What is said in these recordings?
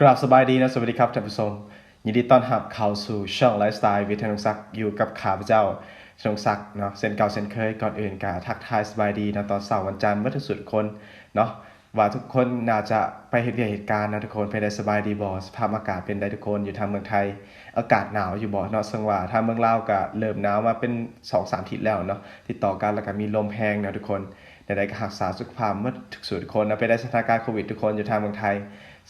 กราบสบายดีนะ สวัสดีครับท่านผู้ชมยินดีต้อนรับเข้าสู่ช่องไลฟ์สไตล์วิทยานุศักดิ์อยู่กับข้าพเจ้าชงศักดิ์เนาะเส้นเก่าเส้นเคยก่อนอื่นกาทักทายสบายดีนะตอนเสาร์วันจันทร์เมื่อทุกสุดคนเนาะว่าทุกคนน่าจะไปเหตุเหตุการณ์นะทุกคนเป็นได้สบายดีบอสภาพอากาศเป็นได้ทุกคนอยู่ทางเมืองไทย อากาศหนาวอยู่บ่เนาะซึ่งว่าทางเมืองลาวก็เริ่มหนาวมาเป็น2อสามทิศแล้วเนาะติดต่อกันแล้วก็มีลมแห้งนะทุกคน ใดๆก็รักษาสุขภาพเมื่อทุกสุดคนนะไปได้สถานการณ์โควิดทุกคนอยู่ทางเมืองไทย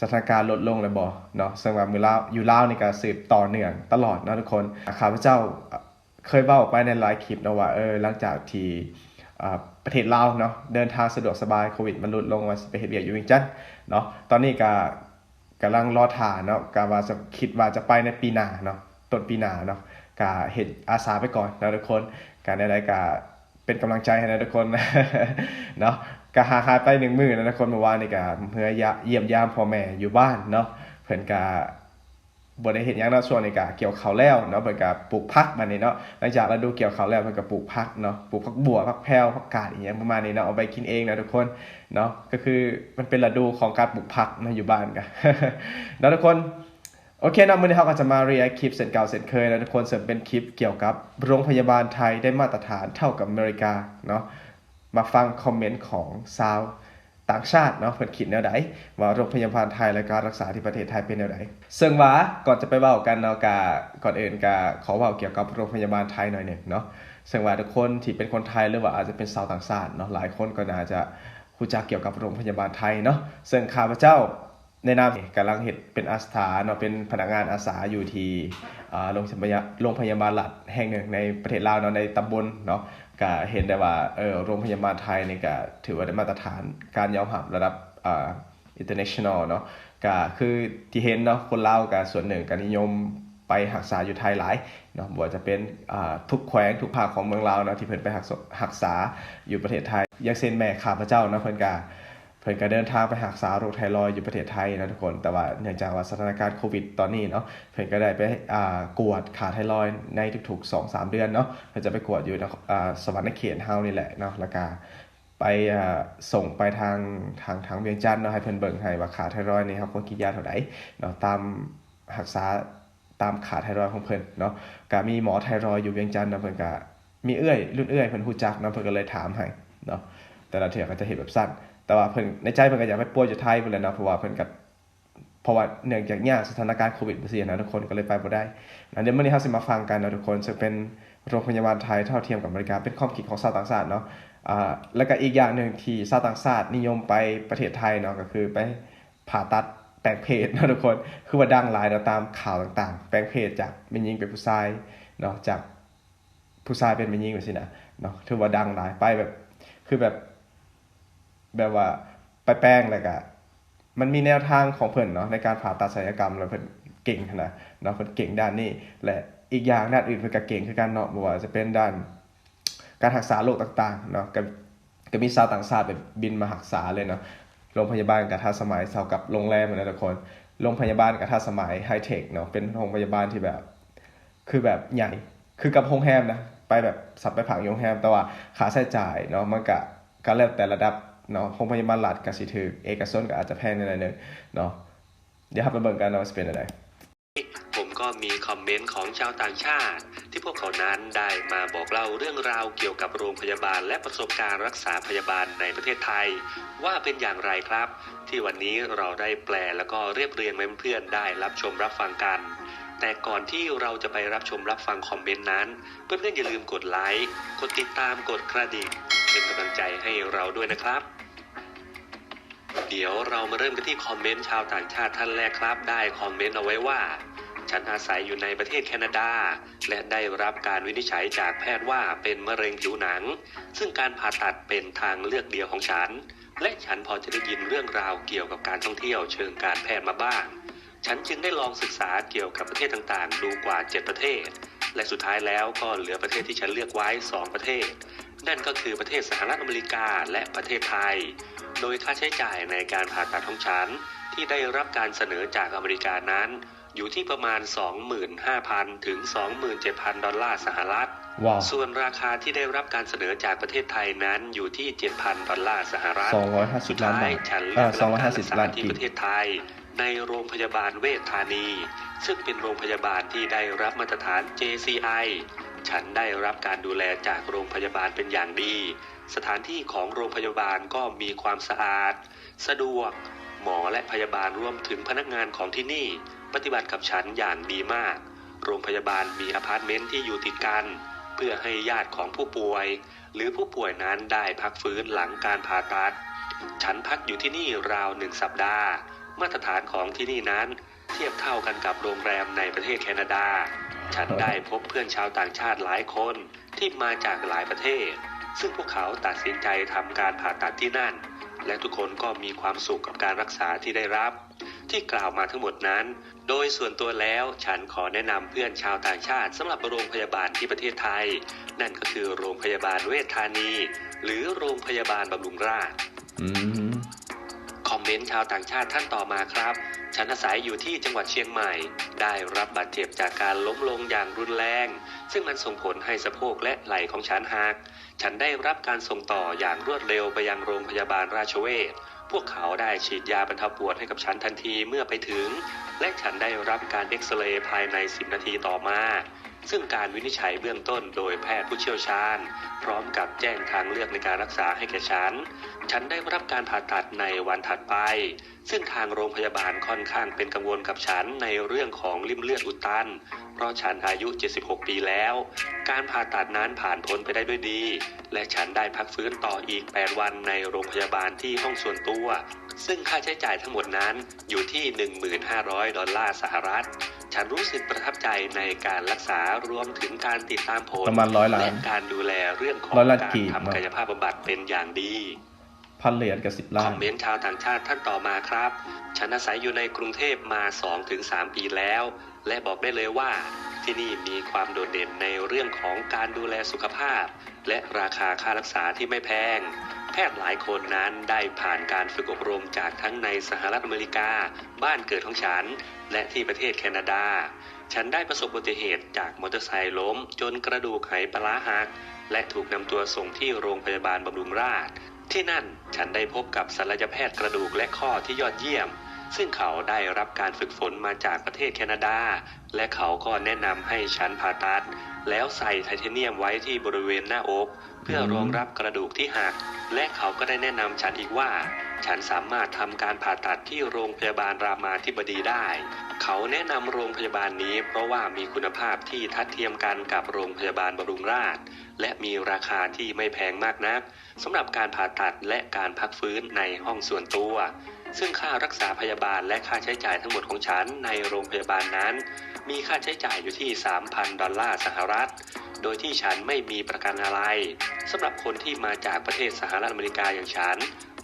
สถานการณ์ลดลงเลยบ่เนาะซึ่งว่ามือเล่าอยู่เล่าวนี่ก็สืบต่อเนื่องตลอดนะทุกคนข้าพเจ้าเคยเว้าไปในหลายคลิปนะว่าเออหลังจากที่ประเทศลาวเนาะเดินทางสะดวกสบายโควิดมันลดลงมาไปเฮ็ดเวียกอยู่เวียงจันเนาะตอนนี้ก็กำลังรอท่าเนาะก็ว่าจะคิดว่าจะไปในปีหน้าเนาะต้นปีหน้าเนาะก็เฮ็ดอาสาไปก่อนนะทุกคนการใดๆก็ เป็นกำลังใจให้นะทุกคนเนาะก็หาหายไปหนึ่งมือนะทุกคนเมื่อวานนี่ก็เพื่อยะเยี่ยมยามพ่อแม่อยู่บ้านเนาะเพิ่นก็บ่ได้เฮ็ดหยังเนาะช่วงนี้ก็เกี่ยวข้าวแล้วเนาะเพิ่นก็ปลูกผักบัดนี้เนาะหลังจากฤดูเกี่ยวข้าวแล้วเพิ่นก็ปลูกผักเนาะปลูกผักบัวผักแพรวผักกาดอีหยังประมาณนี้เนาะเอาไปกินเองนะทุกคนเนาะก็คือมันเป็นฤดูของการปลูกผักนะอยู่บ้านกันเนาะทุกคน โอเคนะมื้อนี้เราก็จะมา react คลิปเส้นเก่าเส้นเคยนะทุกคนเสริมเป็นคลิปเกี่ยวกับโรงพยาบาลไทยได้มาตรฐานเท่ากับอเมริกาเนาะมาฟังคอมเมนต์ของซาวต่างชาติเนาะเพิ่นคิดแนวใดว่าโรงพยาบาลไทยและการรักษาที่ประเทศไทยเป็นแนวใดซึ่งว่าก่อนจะไปเว้ากันเนาะกาก่อนอื่นกาขอเว้าเกี่ยวกับโรงพยาบาลไทยหน่อยหนึ่งเนาะซึ่งว่าทุกคนที่เป็นคนไทยหรือว่าอาจจะเป็นชาวต่างชาติเนาะหลายคนก็น่าจะรู้จักเกี่ยวกับโรงพยาบาลไทยเนาะซึ่งข้าพเจ้า ในนามกำลังเห็ดเป็นอาสาเนาะเป็นพนักงานอาสาอยู่ที่อ่าโรงพยาบาลโรงพยาบาลหลักแห่งหนึ่งในประเทศลาวเนาะในตำบลเนาะก็เห็นได้ว่าเออโรงพยาบาลไทยนี่ก็ถือว่าได้มาตรฐานการยอมรับระดับอ่า international เนาะก็คือที่เห็นเนาะคนลาวก็ส่วนหนึ่งก็นิยมไปรักษาอยู่ไทยหลายเนาะบ่ว่าจะเป็นอ่าทุกแขวงทุกภาคของเมืองลาวเนาะที่เพิ่นไปรักษารักษาอยู่ประเทศไทยอย่างเช่นแม่ข้าพเจ้าเนาะเพิ่นก็ เพิ่นก็เดินทางไปรักษาโรคไทรอยอยู่ประเทศไทยนะทุกคน แต่ว่าเนื่องจากว่าสถานการณ์โควิดตอนนี้เนาะเพิ่นก็ได้ไปอ่ากวดขาไทรอยในทุกๆ2-3 เดือนเนาะเพิ่นจะไปกวดอยู่นครอ่าสวรรค์เขตเฮานี่แหละเนาะแล้วก็ไปอ่าส่งไปทางทางทางเวียงจันทน์เนาะให้เพิ่นเบิ่งให้ว่าขาไทรอยนี่เฮาควรกินยาเท่าใดเนาะตามรักษาตามขาไทรอยของเพิ่นเนาะก็มีหมอไทรอยอยู่เวียงจันทน์เนาะเพิ่นก็มีเอื้อยรุ่นเอื้อยเพิ่นฮู้จักเนาะเพิ่นก็เลยถามให้เนาะแต่ละเทื่อก็จะเห็นแบบสั้น แต่ว่าเพิ่นในใจเพิ่นก็อยากไปป่วยอยู่ไทยพุ่นแหละเนาะเพราะว่าเพิ่นก็เพราะว่าเนื่องจากยากสถานการณ์โควิดจังซี่นะทุกคนก็เลยไปบ่ได้อันเดี๋ยวมื้อนี้เฮาสิมาฟังกันนะทุกคนซึ่งเป็นโรงพยาบาลไทยเท่าเทียมกับอเมริกาเป็นความคิดของชาวต่างชาติเนาะอ่าแล้วก็อีกอย่างหนึงที่ชาวต่างชาตินิยมไปประเทศไทยเนาะก็คือไปผ่าตัดแปลงเพศนะทุกคนคือว่าดังหลายเนาะตามข่าวต่างๆ แปลงเพศจากแม่หญิงเป็นผู้ชายเนาะจากผู้ชายเป็นแม่หญิงจังซี่นะเนาะถือว่าดังหลายไปแบบคือแบบ แบบว่าไปแป้งแล้วก็มันมีแนวทางของเพิ่นเนาะในการผ่าตัดศัลยกรรมแล้วเพิ่นเก่งขนาดเนาะเพิ่นเก่งด้านนี้ และอีกอย่างด้านอื่นเพิ่นก็เก่งคือกันเนาะบ่ว่าจะเป็นด้าน การรักษาโรคต่างๆเนาะก็ก็มีชาวต่างชาติไปบินมารักษาเลยเนาะโรงพยาบาลกับทันสมัยเท่ากับโรงแรมนะทุกคนโรงพยาบาลกับทันสมัยไฮเทคเนาะเป็นโรงพยาบาลที่แบบ คือแบบใหญ่คือกับโรงแรมนะไปแบบสับไปผังโรงแรมแต่ว่าค่าใช้จ่ายเนาะมันก็ก็แล้วแต่ระดับ เนาะโรงพยาบาลรัฐก็สิถูกเอกชนก็อาจจะแพงนิดหนึงเนาะเดี๋ยวเราไปเบิ่งกันนะว่าสิเป็นจังไดผมก็มีคอมเมนต์ของชาวต่างชาติ ที่พวกเขานั้นได้มาบอกเล่าเรื่องราวเกี่ยวกับโรงพยาบาลและประสบการณ์รักษาพยาบาลในประเทศไทย ว่าเป็นอย่างไรครับ ที่วันนี้เราได้แปลแล้วก็เรียบเรียงให้เพื่อนๆได้รับชมรับฟังกันแต่ก่อนที่เราจะไปรับชมรับฟังคอมเมนต์นั้น เพื่อนๆอย่าลืมกดไลค์ กดติดตาม กดกระดิ่ง เป็นกำลังใจให้เราด้วยนะครับ เดี๋ยวเรามาเริ่มกันที่คอมเมนต์ชาวต่างชาติท่านแรกครับ ได้คอมเมนต์เอาไว้ว่า ฉันอาศัยอยู่ในประเทศแคนาดา และได้รับการวินิจฉัยจากแพทย์ว่าเป็นมะเร็งผิวหนัง ซึ่งการผ่าตัดเป็นทางเลือกเดียวของฉัน และฉันพอจะได้ยินเรื่องราวเกี่ยวกับการท่องเที่ยวเชิงการแพทย์มาบ้าง ฉันจึงได้ลองศึกษาเกี่ยวกับประเทศต่างๆ ดูกว่า 7 ประเทศและสุดท้ายแล้วก็เหลือประเทศที่ฉันเลือกไว้ 2 ประเทศ นั่นก็คือประเทศสหรัฐอเมริกาและประเทศไทย โดยค่าใช้จ่ายในการผ่าตัดของฉันที่ได้รับการเสนอจากอเมริกานั้น อยู่ที่ประมาณ 25,000 ถึง 27,000 ดอลลาร์สหรัฐว้าวส่วนราคาที่ได้รับการเสนอจากประเทศไทยนั้นอยู่ที่ 7,000 ดอลลาร์สหรัฐ250สุดล้านท้าบายทฉันเอ่เลืออกรับการรักษา250ล้านที่กีปบระเทศไทย ในโรงพยาบาลเวชธานี ซึ่งเป็นโรงพยาบาลที่ได้รับมาตรฐาน JCI ฉันได้รับการดูแลจากโรงพยาบาลเป็นอย่างดี สถานที่ของโรงพยาบาลก็มีความสะอาด สะดวก หมอและพยาบาลรวมถึงพนักงานของที่นี่ ปฏิบัติกับฉันอย่างดีมาก โรงพยาบาลมีอพาร์ตเมนต์ที่อยู่ติดกัน เพื่อให้ญาติของผู้ป่วย หรือผู้ป่วยนั้นได้พักฟื้นหลังการผ่าตัด ฉันพักอยู่ที่นี่ราวหนึ่งสัปดาห์ มาตรฐานของที่นี่นั้น เทียบเท่ากันกับโรงแรมในประเทศแคนาดา ฉันได้พบเพื่อนชาวต่างชาติหลายคนที่มาจากหลายประเทศ ซึ่งพวกเขาตัดสินใจทำการผ่าตัดที่นั่น และทุกคนก็มีความสุขกับการรักษาที่ได้รับ ที่กล่าวมาทั้งหมดนั้น โดยส่วนตัวแล้วฉันขอแนะนำเพื่อนชาวต่างชาติสำหรับโรงพยาบาลที่ประเทศไทย นั่นก็คือโรงพยาบาลเวชธานี หรือโรงพยาบาลบำรุงราษฎร์อืม คอมเมนต์ชาวต่างชาติท่านต่อมาครับ ฉันอาศัยอยู่ที่จังหวัดเชียงใหม่ ได้รับบาดเจ็บจากการล้มลงอย่างรุนแรง ซึ่งมันส่งผลให้สะโพกและไหล่ของฉันหัก ฉันได้รับการส่งต่ออย่างรวดเร็วไปยังโรงพยาบาลราชเวชพวกเขาได้ฉีดยาบรรเทาปวดให้กับฉันทันทีเมื่อไปถึง และฉันได้รับการเอ็กซเรย์ภายใน 10 นาทีต่อมา ซึ่งการวินิจฉัยเบื้องต้นโดยแพทย์ผู้เชี่ยวชาญ พร้อมกับแจ้งทางเลือกในการรักษาให้แก่ฉัน ฉันได้รับการผ่าตัดในวันถัดไปซึ่งทางโรงพยาบาลค่อนข้างเป็นกังวลกับฉันในเรื่องของริ่มเลือดอุดตัน เพราะฉันอายุ 76 ปีแล้ว การผ่าตัดนั้นผ่านพ้นไปได้ด้วยดี และฉันได้พักฟื้นต่ออีก 8 วันในโรงพยาบาลที่ห้องส่วนตัว ซึ่งค่าใช้จ่ายทั้งหมดนั้นอยู่ที่ 1,500 ดอลลาร์สหรัฐ ฉันรู้สึกประทับใจในการรักษารวมถึงการติดตามผลประมาณร้อยล้าและนการดูแลเรื่องของร้อยล้านการกีบเนอะทำกายภาพบำบัดเป็นอย่างดี พันเหรียญกับสิบคล้าอมเมนต์ชาวต่างชาติท่านต่อมาครับ ฉันอาศัยอยู่ในกรุงเทพมา 2-3 ปีแล้ว และบอกได้เลยว่าที่นี่มีความโดดเด่นในเรื่องของการดูแลสุขภาพ และราคาค่ารักษาที่ไม่แพง แพทย์หลายคนนั้นได้ผ่านการฝึกอบรมจากทั้งในสหรัฐอเมริกา บ้านเกิดของฉัน และที่ประเทศแคนาดา ฉันได้ประสบอุบัติเหตุจากมอเตอร์ไซค์ล้ม จนกระดูกไหปลาร้าหัก และถูกนำตัวส่งที่โรงพยาบาลบำรุงราษฎร์ ที่นั่นฉันได้พบกับศัลยแพทย์กระดูกและข้อที่ยอดเยี่ยม ซึ่งเขาได้รับการฝึกฝนมาจากประเทศแคนาดา และเขาก็แนะนำให้ฉันผ่าตัด แล้วใส่ไทเทเนียมไว้ที่บริเวณหน้าอก เพื่อรองรับกระดูกที่หัก และเขาก็ได้แนะนำฉันอีกว่า ฉันสามารถทำการผ่าตัดที่โรงพยาบาลรามาธิบดีได้ เขาแนะนำโรงพยาบาลนี้เพราะว่ามีคุณภาพที่ทัดเทียมกันกับโรงพยาบาลบำรุงราษฎร์ และมีราคาที่ไม่แพงมากนักสำหรับการผ่าตัดและการพักฟื้นในห้องส่วนตัว ซึ่งค่ารักษาพยาบาลและค่าใช้จ่ายทั้งหมดของฉันในโรงพยาบาลนั้น มีค่าใช้จ่ายอยู่ที่ 3,000 ดอลลาร์สหรัฐ โดยที่ฉันไม่มีประกันอะไรสำหรับคนที่มาจากประเทศสหรัฐอเมริกาอย่างฉัน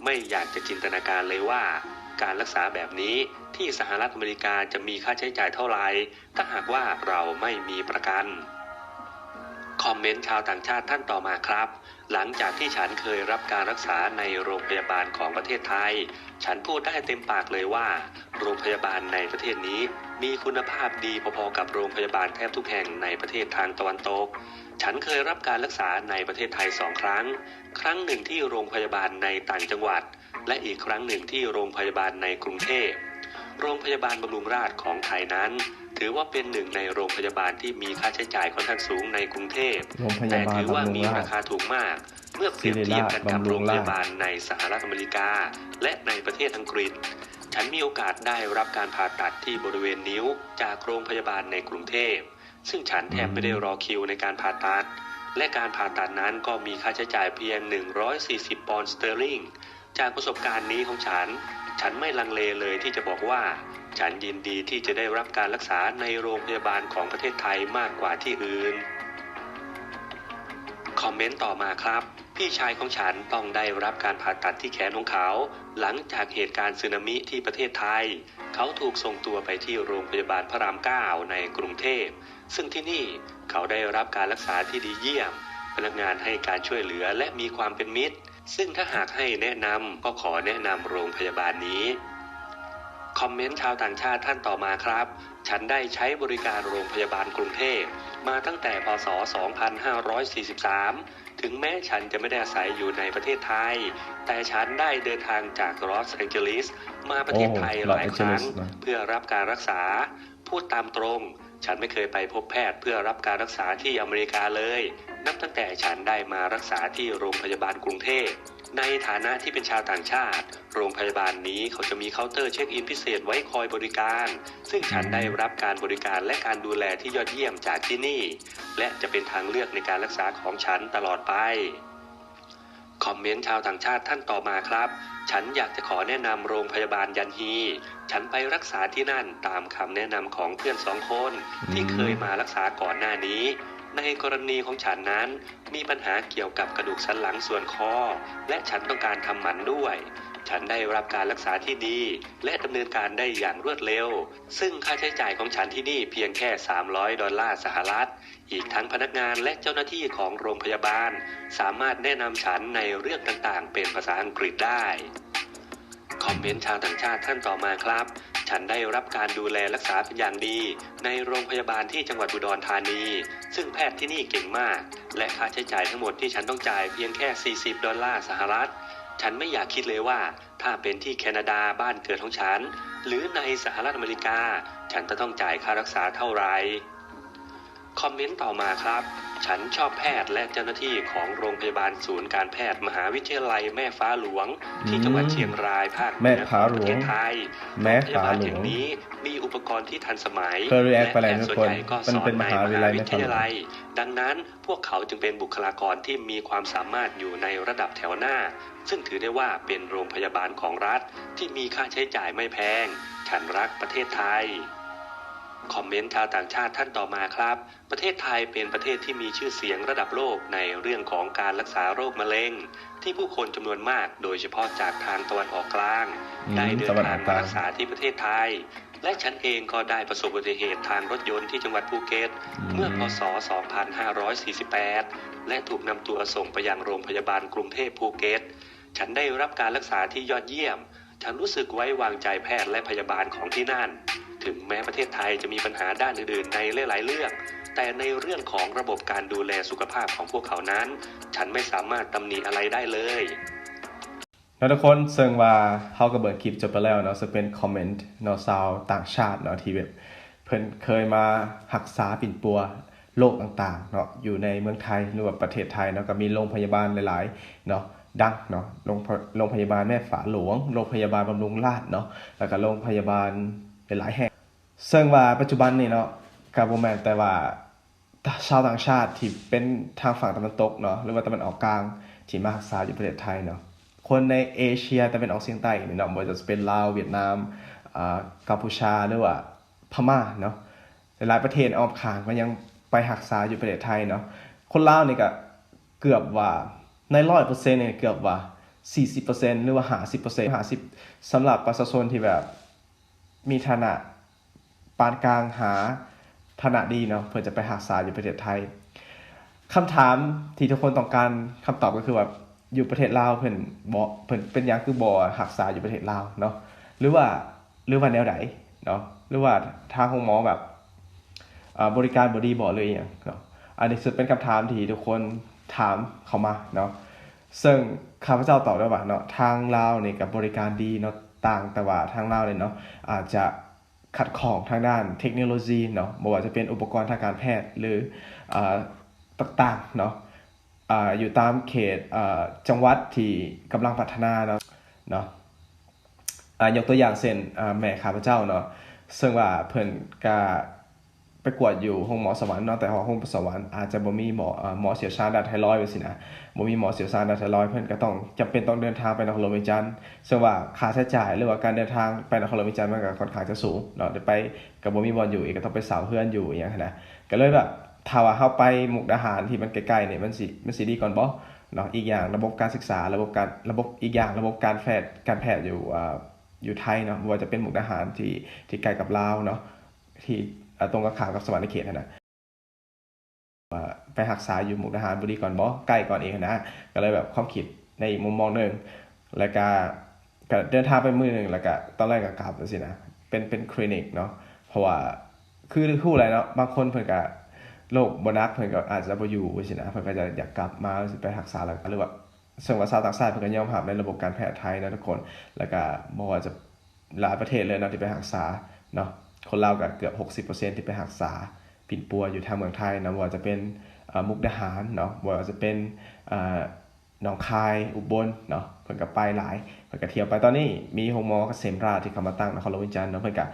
ไม่อยากจะจินตนาการเลยว่าการรักษาแบบนี้ที่สหรัฐอเมริกาจะมีค่าใช้จ่ายเท่าไหร่ถ้าหากว่าเราไม่มีประกัน คอมเมนต์ชาวต่างชาติท่านต่อมาครับ หลังจากที่ฉันเคยรับการรักษาในโรงพยาบาลของประเทศไทย ฉันพูดได้เต็มปากเลยว่า โรงพยาบาลในประเทศนี้ มีคุณภาพดีพอๆกับโรงพยาบาลแทบทุกแห่งในประเทศทางตะวันตก ฉันเคยรับการรักษาในประเทศไทยสองครั้ง ครั้งหนึ่งที่โรงพยาบาลในต่างจังหวัด และอีกครั้งหนึ่งที่โรงพยาบาลในกรุงเทพโรงพยาบาลบำรุงราษฎร์ของไทยนั้น ถือว่าเป็นหนึ่งในโรงพยาบาลที่มีค่าใช้จ่ายค่อนข้างสูงในกรุงเทพโรงพแต่ยาบาลถือว่าบำรุงมีราราษฎร์คาถูกมาก เมื่อเปรียบเทียบกันกับโรงพยาบาลในสหรัฐอเมริกา และในประเทศอังกฤษ ฉันมีโอกาสได้รับการผ่าตัดที่บริเวณนิ้วจากโรงพยาบาลในกรุงเทพ ซึ่งฉันแทบไม่ได้รอคิวในการผ่าตัด และการผ่าตัดนั้นก็มีค่าใช้จ่ายเพียง 140 ปอนด์สเตอร์ลิง จากประสบการณ์นี้ของฉัน ฉันไม่ลังเลเลยที่จะบอกว่า ฉันยินดีที่จะได้รับการรักษาในโรงพยาบาลของประเทศไทยมากกว่าที่อื่น คอมเมนต์ต่อมาครับ พี่ชายของฉันต้องได้รับการผ่าตัดที่แขนของเขา หลังจากเหตุการณ์สึนามิที่ประเทศไทย เขาถูกส่งตัวไปที่โรงพยาบาลพระราม9ในกรุงเทพ ซึ่งที่นี่เขาได้รับการรักษาที่ดีเยี่ยม พนักงานให้การช่วยเหลือและมีความเป็นมิตร ซึ่งถ้าหากให้แนะนำก็ขอแนะนำโรงพยาบาลนี้ คอมเมนต์ชาวต่างชาติท่านต่อมาครับ ฉันได้ใช้บริการโรงพยาบาลกรุงเทพ มาตั้งแต่พศ 2543 ถึงแม้ฉันจะไม่ได้อาศัยอยู่ในประเทศไทย แต่ฉันได้เดินทางจากลอสแองเจลิสมาประเทศไทยโอ้หลายครั้งลอสแองเจลิสนะเพื่อรับการรักษา พูดตามตรง ฉันไม่เคยไปพบแพทย์เพื่อรับการรักษาที่อเมริกาเลย นับตั้งแต่ฉันได้มารักษาที่โรงพยาบาลกรุงเทพ ในฐานะที่เป็นชาวต่างชาติ โรงพยาบาลนี้เขาจะมีเคาน์เตอร์เช็คอินพิเศษไว้คอยบริการ ซึ่งฉันได้รับการบริการและการดูแลที่ยอดเยี่ยมจากที่นี่ และจะเป็นทางเลือกในการรักษาของฉันตลอดไป คอมเมนต์ชาวต่างชาติท่านต่อมาครับ ฉันอยากจะขอแนะนำโรงพยาบาลยันฮี ฉันไปรักษาที่นั่นตามคำแนะนำของเพื่อนสองคนที่เคยมารักษาก่อนหน้านี้ ในกรณีของฉันนั้น มีปัญหาเกี่ยวกับกระดูกสันหลังส่วนคอ และฉันต้องการทำหมันด้วย ฉันได้รับการรักษาที่ดี และดำเนินการได้อย่างรวดเร็ว ซึ่งค่าใช้จ่ายของฉันที่นี่เพียงแค่ 300 ดอลลาร์สหรัฐ อีกทั้งพนักงานและเจ้าหน้าที่ของโรงพยาบาล สามารถแนะนำฉันในเรื่องต่างๆ เป็นภาษาอังกฤษได้ คอมเมนต์ชาวต่างชาติท่านต่อมาครับ ฉันได้รับการดูแลรักษาเป็นอย่างดี ในโรงพยาบาลที่จังหวัดอุดรธานี ซึ่งแพทย์ที่นี่เก่งมาก และค่าใช้จ่ายทั้งหมดที่ฉันต้องจ่ายเพียงแค่ 40 ดอลลาร์สหรัฐ ฉันไม่อยากคิดเลยว่า ถ้าเป็นที่แคนาดาบ้านเกิดของฉัน หรือในสหรัฐอเมริกา ฉันจะต้องจ่ายค่ารักษาเท่าไหร่คอมเมนต์ต่อมาครับ ฉันชอบแพทย์และเจ้าหน้าที่ของโรงพยาบาลศูนย์การแพทย์มหาวิทยาลัยแม่ฟ้าหลวง ที่จังหวัดเชียงรายภาคเหนืแม่อขฟ้าองหลประวเทงศไทยแม่โรงพยาฟ้าบาลหลแห่วงงนี้มีอุปกรณ์ที่ทันสมัยเคย react ไปแล้วและทุกแพทย์ส่วนคนใหญ่ก็มันสอนเป็นในมหามวิทยาลัหายวิทยาลัยแม่ฟ้าหลวดังนั้นพวกเขาจึงเป็นบุคลากรที่มีความสามารถอยู่ในระดับแถวหน้า ซึ่งถือได้ว่าเป็นโรงพยาบาลของรัฐที่มีค่าใช้จ่ายไม่แพง ฉันรักประเทศไทย คอมเมนต์ชาวต่างชาติท่านต่อมาครับ ประเทศไทยเป็นประเทศที่มีชื่อเสียงระดับโลกในเรื่องของการรักษาโรคมะเร็ง ที่ผู้คนจำนวนมากโดยเฉพาะจากทางตะวันออกกลางอืมได้เดินตะวันอทาองกกมาลางรักษาที่ประเทศไทย และฉันเองก็ได้ประสบอุบัติเหตุทางรถยนต์ที่จังหวัดภูเก็ตเมื่อพศ 2548 และถูกนำตัวส่งไปยังโรงพยาบาลกรุงเทพภูเก็ตฉันได้รับการรักษาที่ยอดเยี่ยม ฉันรู้สึกไว้วางใจแพทย์และพยาบาลของที่นั่น ถึงแม้ประเทศไทยจะมีปัญหาด้านอื่นๆในหลายๆเรื่อง แต่ในเรื่องของระบบการดูแลสุขภาพของพวกเขานั้น ฉันไม่สามารถตำหนิอะไรได้เลยแล้วทุกคนเซึ่งว่าเขาก็เบิดคลิปจบไปแล้วเนาะจะเป็นคอมเมนต์เนาะชาวต่างชาติเนาะที่แบบเพิ่นเคยมารักษาปิ่นปัวโรคต่างๆเนาะอยู่ในเมืองไทยหรือว่าประเทศไทยเนาะก็มีโรงพยาบาลหลายๆเนาะดังเนาะโรงพโรงพยาบาลแม่ฝาหลวง โรงพยาบาลบำรุงราษฎร์เนาะแล้วก็โรงพยาบาล หลายๆแห่งซึ่งว่าปัจจุบันนี่เนาะกับโมแมนแต่ว่าชาวต่างชาติที่เป็นทางฝั่งตะวันตกเนาะหรือว่าตะวันออกกลางที่มารักษาอยู่ประเทศไทยเนาะคนในเอเชียตะวันออกเฉียงใต้นี่เนาะบ่ว่าจะเป็นลาวเวียดนามอ่ากัมพูชาหรือว่าพม่าเนาะหลายประเทศออมขางก็ยังไปรักษาอยู่ประเทศไทยเนาะคนลาวนี่ก็เกือบว่าใน100%เนี่ยเกือบว่า 40%หรือว่า 50% 50สำหรับประชาชนที่แบบ มีฐานะปานกลางหาฐานะดีเนาะเพื่อจะไปหาษาอยู่ประเทศไทยคำถามที่ทุกคนต้องการคำตอบก็คือว่าอยู่ประเทศลาวเพิ่นบ่เพิ่นเป็นยังคือบ่หักษาอยู่ประเทศลาวเนาะหรือว่าหรือว่าแนวใดเนาะหรือว่าทางของหมอแบบบริการบ่ดีบ่เลยอย่างเนาะอันนี้สุดเป็นคำถามที่ทุกคนถามเข้ามาเนาะซึ่งข้าพเจ้าตอบได้ว่าเนาะทางลาวนี่กับบริการดีเนาะ ต่างแต่ว่าทางเราเลยเนาะอาจจะขัดของทางด้านเทคโนโลยีเนาะไม่ว่าจะเป็นอุปกรณ์ทางการแพทย์หรืออต่างๆเนาะอาอยู่ตามเขตจังหวัดที่กำลังพัฒนาเนาะเนาะยกตัวอย่างเช่นแม่ข้าพเจ้าเนาะซึ่งว่าเพิ่นก็ ไปกวดอยู่ห้องหมอสวรรค์เนาะแต่ว่าห้องสวรรค์อาจจะบ่มีหมอหมอเชี่ยวชาญด้านไทรอยด์ไว้สินะบ่มีหมอเชี่ยวชาญด้านไทรอยด์เพิ่นก็ต้องจำเป็นต้องเดินทางไปนครหลวงเวียงจันทน์ซึ่งว่าค่าใช้จ่ายหรือว่าการเดินทางไปนครหลวงเวียงจันทน์มันก็ค่อนข้างจะสูงเนาะเดี๋ยวไปก็บ่มีบอนอยู่อีกก็ต้องไปสาวเพื่อนอยู่อย่างเงี้ยนะก็เลยแบบถ้าว่าเฮาไปมุกดาหารที่มันใกล้ๆเนี่ยมันสิมันสิดีก่อนบ่เนาะอีกอย่างระบบการศึกษาระบบการระบบอีกอย่างระบบการแพทย์การแพทย์อยู่อ่าอยู่ไทยเนาะว่าจะเป็นมุกดาหารที่ที่ใกล้กับลาวเนาะที่ ตรงกับขามกับสวรรค์เขตนั่นะไปหักษาอยู่หมุกดาหารบุรีก่อนบ่ใกล้ก่อนเองนะ ก็เลยแบบความคิดในอีกมุมมองหนึ่งแล้วก็ก็เดินทางไปมือหนึ่งแล้วก็ตอนแรกก็กลับสินะเป็นเป็นคลินิกเนาะเพราะว่าคือคู่อะไรเนาะบางคนเพิ่นก็โรคบนักเพิ่นก็อาจจะบ่อยู่สินะเพิ่นก็จะอยากกลับมาไปรักษาแล้วหรือว่าซึ่งวาชาต่างชาติเพิ่นก็ยอมรับในระบบการแพทย์ไทยนะทุกคน แล้วก็บ่ว่าจะหลายประเทศเลยเนาะที่ไปรักษาเนาะ คนเราวก็เกือบ 60%ที่ไปหักษาปิ่นปัวอยู่ทางเมืองไทยนะบ่ว่าจะเป็นมุกดาหารเนาะบ่ว่าจะเป็นหนองคายอุบลเนาะเพิ่นก็ไปหลายเพิ่นก็เที่ยวไปตอนนี้มีโรงหมอเกษมราชที่เขามาตั้งนครหลวงวิจารณ์เนาะเพิ่นก็อ่า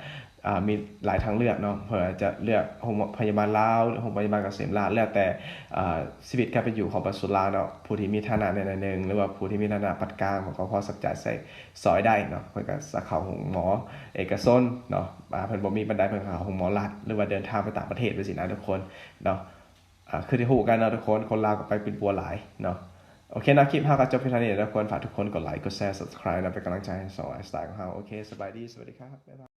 มีหลายทางเลือกเนาะเพิ่นจะเลือกโรงพยาบาลลาวหรือโรงพยาบาลเกษมราชแล้วแต่ชีวิตการเป็นอยู่ของประชานลาเนาะผู้ที่มีฐานะในนนหนึงหรือว่าผู้ที่มีฐานะปานกลางเขาก็พอสักจ่ายใส่ซอยได้เนาะเพิ่นก็สาขาของหมอเอกชนเนาะเพิ่อนบ่มีบันไดเพิ่อนเขาของหมอรัฐหรือว่าเดินทางไปต่างประเทศไปสินะทุกคนเนาะคือที่หูกันเนาะทุกคนคนลาวก็ไปเป็นบัวหลายเนาะโอเคนะคลิปเฮาก็จบเพียงเท่านี้ทุกคนฝากทุกคนกดไลค์กดแชร์ subscribe นะเป็นกำลังใจให้สองไลฟ์สไตล์ของเฮาโอเคสบายดีสวัสดีครับบ๊ายบาย